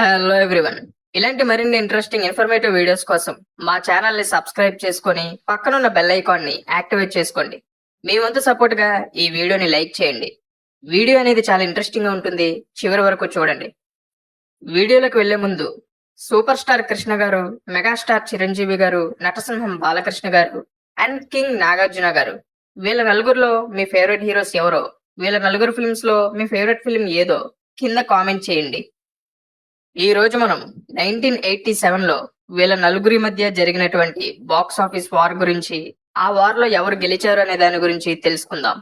Hello everyone ఇలాంటి మరిన్ని interesting informative videos కోసం మా ఛానల్ని సబ్స్క్రైబ్ చేసుకొని పక్కనున్న బెల్ ఐకాన్ని యాక్టివేట్ చేసుకోండి. మీ వంతు సపోర్ట్గా ఈ వీడియోని లైక్ చేయండి. వీడియో అనేది చాలా ఇంట్రెస్టింగ్గా ఉంటుంది. చివరి వరకు చూడండి. వీడియోలోకి వెళ్ళే ముందు సూపర్ స్టార్ కృష్ణ గారు మెగాస్టార్ చిరంజీవి గారు నటసింహం బాలకృష్ణ గారు అండ్ కింగ్ నాగార్జున గారు. వీళ్ళ నలుగురిలో మీ ఫేవరెట్ హీరోస్ ఎవరో వీళ్ళ నలుగురు ఫిల్మ్స్లో మీ ఫేవరెట్ ఫిల్మ్ ఏదో కింద కామెంట్ చేయండి. ఈ రోజు మనం నైన్టీన్ ఎయిటీ సెవెన్లో వీళ్ళ నలుగురి మధ్య జరిగినటువంటి బాక్స్ ఆఫీస్ వార్ గురించి ఆ వార్లో ఎవరు గెలిచారు అనే దాని గురించి తెలుసుకుందాం.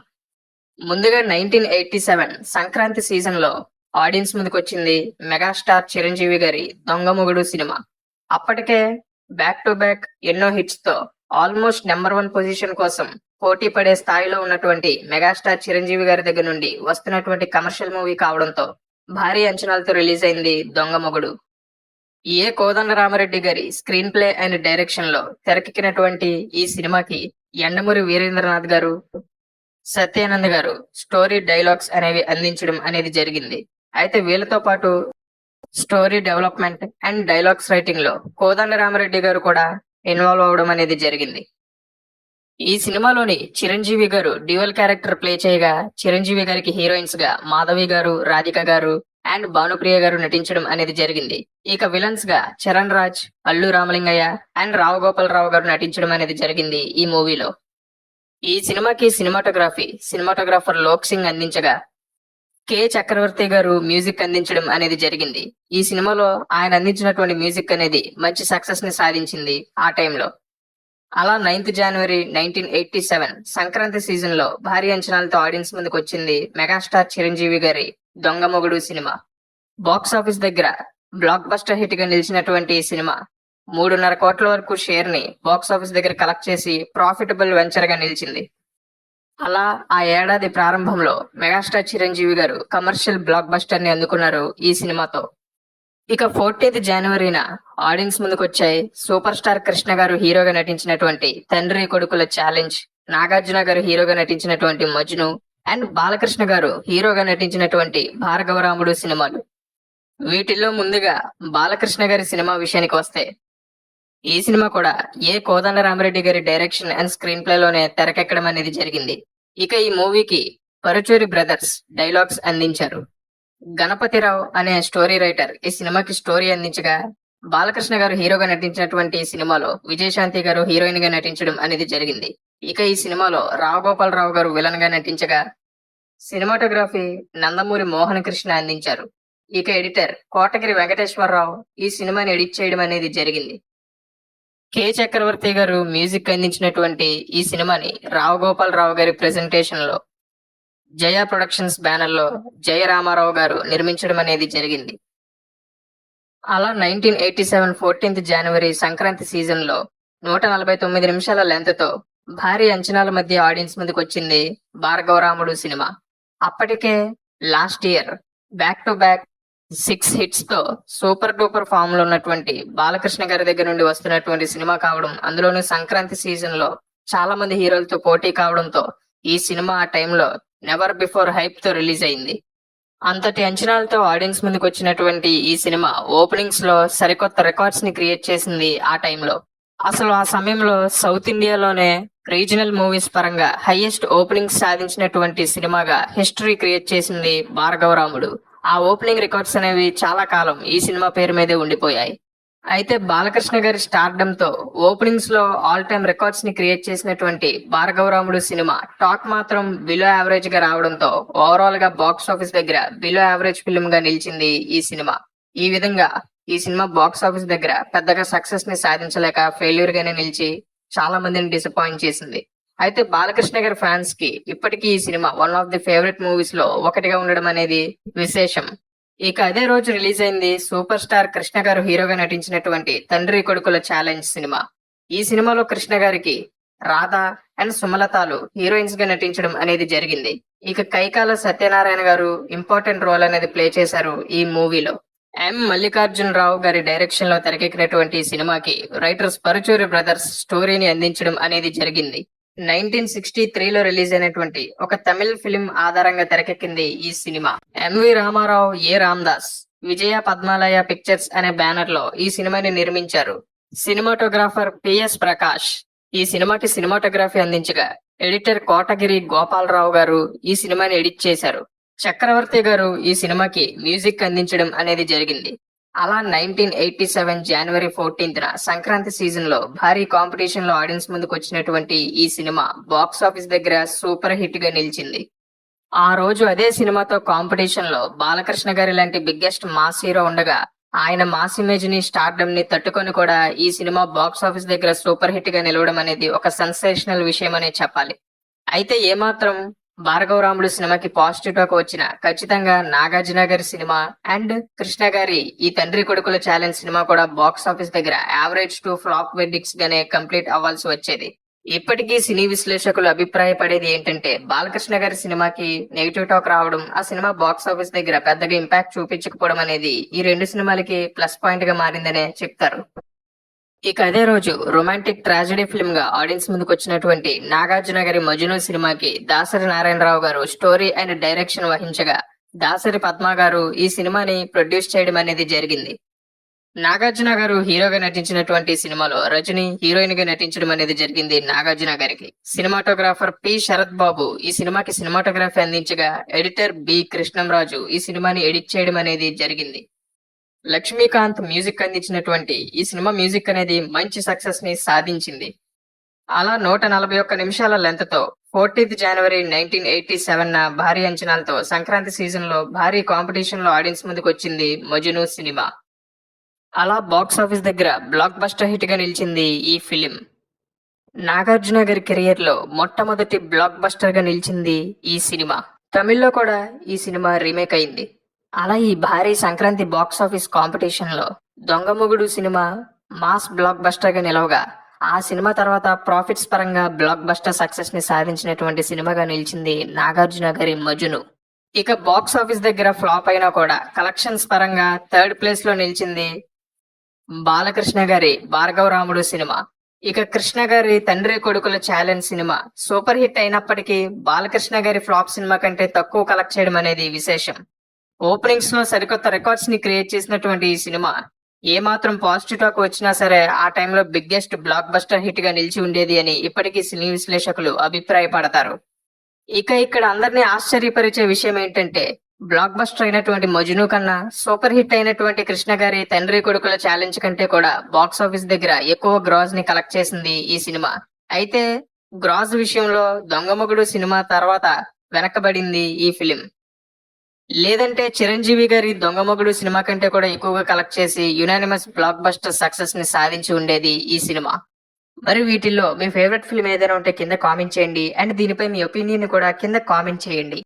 ముందుగా నైన్టీన్ ఎయిటీ సెవెన్ సంక్రాంతి సీజన్లో ఆడియన్స్ ముందుకు వచ్చింది మెగాస్టార్ చిరంజీవి గారి దొంగ సినిమా. అప్పటికే బ్యాక్ టు బ్యాక్ ఎన్నో హిట్స్తో ఆల్మోస్ట్ నెంబర్ వన్ పొజిషన్ కోసం పోటీ పడే స్థాయిలో ఉన్నటువంటి మెగాస్టార్ చిరంజీవి గారి దగ్గర నుండి వస్తున్నటువంటి కమర్షియల్ మూవీ కావడంతో భారీ అంచనాలతో రిలీజ్ అయింది దొంగ మొగుడు. ఏ కోదండ రామరెడ్డి గారి స్క్రీన్ ప్లే అండ్ డైరెక్షన్లో తెరకెక్కినటువంటి ఈ సినిమాకి ఎండమూరి వీరేంద్రనాథ్ గారు సత్యానంద్ గారు స్టోరీ డైలాగ్స్ అనేవి అందించడం అనేది జరిగింది. అయితే వీళ్ళతో పాటు స్టోరీ డెవలప్మెంట్ అండ్ డైలాగ్స్ రైటింగ్లో కోదండ రామరెడ్డి గారు కూడా ఇన్వాల్వ్ అవడం అనేది జరిగింది. ఈ సినిమాలోని చిరంజీవి గారు డ్యూయల్ క్యారెక్టర్ ప్లే చేయగా చిరంజీవి గారికి హీరోయిన్స్గా మాధవి గారు రాధిక గారు అండ్ భానుప్రియ గారు నటించడం అనేది జరిగింది. ఇక విలన్స్గా చరణ్ రాజ్ అల్లు రామలింగయ్య అండ్ రావు గోపాలరావు గారు నటించడం అనేది జరిగింది ఈ మూవీలో. ఈ సినిమాకి సినిమాటోగ్రఫీ సినిమాటోగ్రాఫర్ లోక్ సింగ్ అందించగా కె చక్రవర్తి గారు మ్యూజిక్ అందించడం అనేది జరిగింది. ఈ సినిమాలో ఆయన అందించినటువంటి మ్యూజిక్ అనేది మంచి సక్సెస్ని సాధించింది ఆ టైంలో. అలా ninth January nineteen eighty seven Sankranti సీజన్లో భారీ అంచనాలతో ఆడియన్స్ ముందుకు వచ్చింది మెగాస్టార్ చిరంజీవి గారి Donga Mogudu cinema. Box office దగ్గర బ్లాక్ బస్టర్ హిట్గా నిలిచినటువంటి ఈ సినిమా మూడున్నర కోట్ల వరకు షేర్ని బాక్స్ ఆఫీస్ దగ్గర కలెక్ట్ చేసి ప్రాఫిటబుల్ వెంచర్గా నిలిచింది. అలా ఆ ఏడాది ప్రారంభంలో మెగాస్టార్ చిరంజీవి గారు కమర్షియల్ బ్లాక్ బస్టర్ని అందుకున్నారు ఈ సినిమాతో. ఇక ఫోర్టీన్త్ జనవరిన ఆడియన్స్ ముందుకు వచ్చాయి సూపర్ స్టార్ కృష్ణ గారు హీరోగా నటించినటువంటి తండ్రి కొడుకుల ఛాలెంజ్ నాగార్జున గారు హీరోగా నటించినటువంటి మజ్ను అండ్ బాలకృష్ణ గారు హీరోగా నటించినటువంటి భార్గవరాముడు సినిమాలు. వీటిల్లో ముందుగా బాలకృష్ణ గారి సినిమా విషయానికి వస్తే ఈ సినిమా కూడా ఏ కోదండ రామరెడ్డి గారి డైరెక్షన్ అండ్ స్క్రీన్ ప్లే లోనే తెరకెక్కడం అనేది జరిగింది. ఇక ఈ మూవీకి పరుచూరి బ్రదర్స్ డైలాగ్స్ అందించారు. గణపతిరావు అనే స్టోరీ రైటర్ ఈ సినిమాకి స్టోరీ అందించగా బాలకృష్ణ గారు హీరోగా నటించినటువంటి ఈ సినిమాలో విజయశాంతి గారు హీరోయిన్గా నటించడం అనేది జరిగింది. ఇక ఈ సినిమాలో రావు గారు విలన్గా నటించగా సినిమాటోగ్రఫీ నందమూరి మోహన్ కృష్ణ అందించారు. ఇక ఎడిటర్ కోటగిరి వెంకటేశ్వరరావు ఈ సినిమాని ఎడిట్ చేయడం అనేది జరిగింది. కె. చక్రవర్తి గారు మ్యూజిక్ అందించినటువంటి ఈ సినిమాని రావుగోపాలరావు గారి ప్రెజెంటేషన్లో జయ ప్రొడక్షన్స్ బ్యానర్లో జయ రామారావు గారు నిర్మించడం అనేది జరిగింది. అలా నైన్టీన్ ఎయిటీ సెవెన్ ఫోర్టీన్త్ జనవరి సంక్రాంతి సీజన్లో నూట నలభై తొమ్మిది నిమిషాల లెంత్తో భారీ అంచనాల మధ్య ఆడియన్స్ ముందుకు వచ్చింది భార్గవరాముడు సినిమా. అప్పటికే last year back to back six హిట్స్తో super duper ఫామ్లో ఉన్నటువంటి బాలకృష్ణ గారి దగ్గర నుండి వస్తున్నటువంటి సినిమా కావడం అందులోనూ సంక్రాంతి సీజన్లో చాలా మంది హీరోలతో పోటీ కావడంతో ఈ సినిమా ఆ టైంలో నెవర్ బిఫోర్ హైప్తో రిలీజ్ అయింది. అంతటి అంచనాలతో ఆడియన్స్ ముందుకు వచ్చినటువంటి ఈ సినిమా ఓపెనింగ్స్లో సరికొత్త రికార్డ్స్ని క్రియేట్ చేసింది ఆ టైంలో. అసలు ఆ సమయంలో సౌత్ ఇండియాలోనే రీజనల్ మూవీస్ పరంగా హైయెస్ట్ ఓపెనింగ్స్ సాధించినటువంటి సినిమాగా హిస్టరీ క్రియేట్ చేసింది భార్గవరాముడు. ఆ ఓపెనింగ్ రికార్డ్స్ అనేవి చాలా కాలం ఈ సినిమా పేరు మీదే ఉండిపోయాయి. అయితే బాలకృష్ణ గారి స్టార్డమ్తో ఓపెనింగ్స్లో ఆల్ టైమ్ రికార్డ్స్ని క్రియేట్ చేసినటువంటి భార్గవరాముడు సినిమా టాక్ మాత్రం బిలో యావరేజ్గా రావడంతో ఓవరాల్గా బాక్స్ ఆఫీస్ దగ్గర బిలో యావరేజ్ ఫిల్మ్గా నిలిచింది ఈ సినిమా. ఈ విధంగా ఈ సినిమా బాక్స్ ఆఫీస్ దగ్గర పెద్దగా సక్సెస్ని సాధించలేక ఫెయిల్యూర్ గానే నిలిచి చాలా మందిని డిసప్పాయింట్ చేసింది. అయితే బాలకృష్ణ గారి ఫ్యాన్స్కి ఇప్పటికీ ఈ cinema one of the favourite మూవీస్లో ఒకటిగా ఉండడం అనేది విశేషం. ఇక అదే రోజు రిలీజ్ అయింది సూపర్ స్టార్ కృష్ణ గారు హీరోగా నటించినటువంటి తండ్రి కొడుకుల ఛాలెంజ్ సినిమా. ఈ సినిమాలో కృష్ణ గారికి రాధ అండ్ సుమలతాలు హీరోయిన్స్గా నటించడం అనేది జరిగింది. ఇక కైకాల సత్యనారాయణ గారు ఇంపార్టెంట్ రోల్ అనేది ప్లే చేశారు ఈ మూవీలో. ఎం మల్లికార్జున్ రావు గారి డైరెక్షన్లో తెరకెక్కినటువంటి సినిమాకి రైటర్స్ పరుచూరి బ్రదర్స్ స్టోరీని అందించడం అనేది జరిగింది. నైన్టీన్ సిక్స్టీ త్రీలో రిలీజ్ అయినటువంటి ఒక తమిళ్ ఫిలిం ఆధారంగా తెరకెక్కింది ఈ cinema. M V Ramarao A Ramdas Vijaya Padmalaya pictures అనే బ్యానర్లో ఈ సినిమాని నిర్మించారు. సినిమాటోగ్రాఫర్ పిఎస్ ప్రకాష్ ఈ సినిమాకి సినిమాటోగ్రఫీ అందించగా ఎడిటర్ కోటగిరి గోపాలరావు గారు ఈ సినిమాని ఎడిట్ చేశారు. చక్రవర్తి గారు ఈ సినిమాకి మ్యూజిక్ అందించడం అనేది జరిగింది. అలా నైన్టీన్ ఎయిటీ సెవెన్ జనవరి ఫోర్టీన్త్ సంక్రాంతి సీజన్లో భారీ కాంపిటీషన్లో ఆడియన్స్ ముందుకు వచ్చినటువంటి ఈ సినిమా బాక్స్ ఆఫీస్ దగ్గర సూపర్ హిట్గా నిలిచింది. ఆ రోజు అదే సినిమాతో కాంపిటీషన్లో బాలకృష్ణ గారి లాంటి బిగ్గెస్ట్ మాస్ హీరో ఉండగా ఆయన మాస్ ఇమేజ్ని స్టార్డమ్ని తట్టుకొని కూడా ఈ సినిమా బాక్స్ ఆఫీస్ దగ్గర సూపర్ హిట్గా నిలవడం అనేది ఒక సెన్సేషనల్ విషయం అనే చెప్పాలి. అయితే ఏమాత్రం భార్గవరాముడు సినిమాకి పాజిటివ్ టాక్ వచ్చిన ఖచ్చితంగా నాగార్జున గారి సినిమా అండ్ కృష్ణ గారి ఈ తండ్రి కొడుకుల ఛాలెంజ్ సినిమా కూడా బాక్స్ ఆఫీస్ దగ్గర యావరేజ్ టు ఫ్లాప్ వెడ్డిక్స్ గానే కంప్లీట్ అవ్వాల్సి వచ్చేది. ఇప్పటికీ సినీ విశ్లేషకులు అభిప్రాయపడేది ఏంటంటే బాలకృష్ణ గారి సినిమాకి నెగిటివ్ టాక్ రావడం ఆ సినిమా బాక్స్ ఆఫీస్ దగ్గర పెద్దగా ఇంపాక్ట్ చూపించకపోవడం అనేది ఈ రెండు సినిమాలకి ప్లస్ పాయింట్గా మారిందనే చెప్తారు. ఇక అదే రోజు రొమాంటిక్ ట్రాజడీ ఫిల్మ్గా ఆడియన్స్ ముందుకు వచ్చినటువంటి నాగార్జున గారి మజును సినిమాకి దాసరి నారాయణరావు గారు స్టోరీ అండ్ డైరెక్షన్ వహించగా దాసరి పద్మ గారు ఈ సినిమాని ప్రొడ్యూస్ చేయడం అనేది జరిగింది. నాగార్జున గారు హీరోగా నటించినటువంటి సినిమాలో రజని హీరోయిన్గా నటించడం అనేది జరిగింది నాగార్జున గారికి. సినిమాటోగ్రాఫర్ పి శరత్ బాబు ఈ సినిమాకి సినిమాటోగ్రఫీ అందించగా ఎడిటర్ బి కృష్ణంరాజు ఈ సినిమాని ఎడిట్ చేయడం అనేది జరిగింది. లక్ష్మీకాంత్ మ్యూజిక్ అందించినటువంటి ఈ సినిమా మ్యూజిక్ అనేది మంచి సక్సెస్ని సాధించింది. అలా నూట నలభై ఒక్క నిమిషాల లెంత్తో fourteenth January nineteen eighty seven భారీ అంచనాలతో సంక్రాంతి సీజన్లో భారీ కాంపిటీషన్లో ఆడియన్స్ ముందుకు వచ్చింది మజును సినిమా. అలా బాక్స్ ఆఫీస్ దగ్గర బ్లాక్ బస్టర్ హిట్గా నిలిచింది ఈ ఫిలిం నాగార్జున గారి కెరియర్లో మొట్టమొదటి బ్లాక్ బస్టర్గా నిలిచింది ఈ సినిమా. తమిళ్ళో కూడా ఈ సినిమా రీమేక్ అయింది. అలా ఈ భారీ సంక్రాంతి బాక్స్ ఆఫీస్ కాంపిటీషన్లో దొంగమొగుడు సినిమా మాస్ బ్లాక్ బస్టర్గా నిలవగా ఆ సినిమా తర్వాత ప్రాఫిట్స్ పరంగా బ్లాక్ బస్టర్ సక్సెస్ని సాధించినటువంటి సినిమాగా నిలిచింది నాగార్జున గారి మజును. ఇక బాక్స్ ఆఫీస్ దగ్గర ఫ్లాప్ అయినా కూడా కలెక్షన్స్ పరంగా థర్డ్ ప్లేస్లో నిలిచింది బాలకృష్ణ గారి భార్గవరాముడు సినిమా. ఇక కృష్ణ గారి తండ్రి కొడుకుల ఛాలెంజ్ సినిమా సూపర్ హిట్ అయినప్పటికీ బాలకృష్ణ గారి ఫ్లాప్ సినిమా కంటే తక్కువ కలెక్ట్ చేయడం అనేది విశేషం. ఓపెనింగ్స్లో సరికొత్త రికార్డ్స్ని క్రియేట్ చేసినటువంటి ఈ సినిమా. ఏ మాత్రం పాజిటివ్ టాక్ వచ్చినా సరే ఆ టైంలో బిగ్గెస్ట్ బ్లాక్ బస్టర్ హిట్గా నిలిచి ఉండేది అని ఇప్పటికీ సినీ విశ్లేషకులు అభిప్రాయపడతారు. ఇక ఇక్కడ అందరినీ ఆశ్చర్యపరిచే విషయం ఏంటంటే బ్లాక్ బస్టర్ అయినటువంటి మజును కన్నా సూపర్ హిట్ అయినటువంటి కృష్ణ గారి తండ్రి కొడుకుల ఛాలెంజ్ కంటే కూడా బాక్స్ ఆఫీస్ దగ్గర ఎక్కువ గ్రాస్ని కలెక్ట్ చేసింది ఈ సినిమా. అయితే గ్రాస్ విషయంలో దొంగమొగుడు సినిమా తర్వాత వెనకబడింది ఈ ఫిలిం. లేదంటే చిరంజీవి గారి దొంగ మొగుడు సినిమా కంటే కూడా ఎక్కువగా కలెక్ట్ చేసి యునానిమస్ బ్లాక్ బస్టర్ సక్సెస్ని సాధించి ఉండేది ఈ సినిమా. మరి వీటిల్లో మీ ఫేవరెట్ ఫిల్మ్ ఏదైనా ఉంటే కింద కామెంట్ చేయండి. అండ్ దీనిపై మీ ఒపీనియన్ కూడా కింద కామెంట్ చేయండి.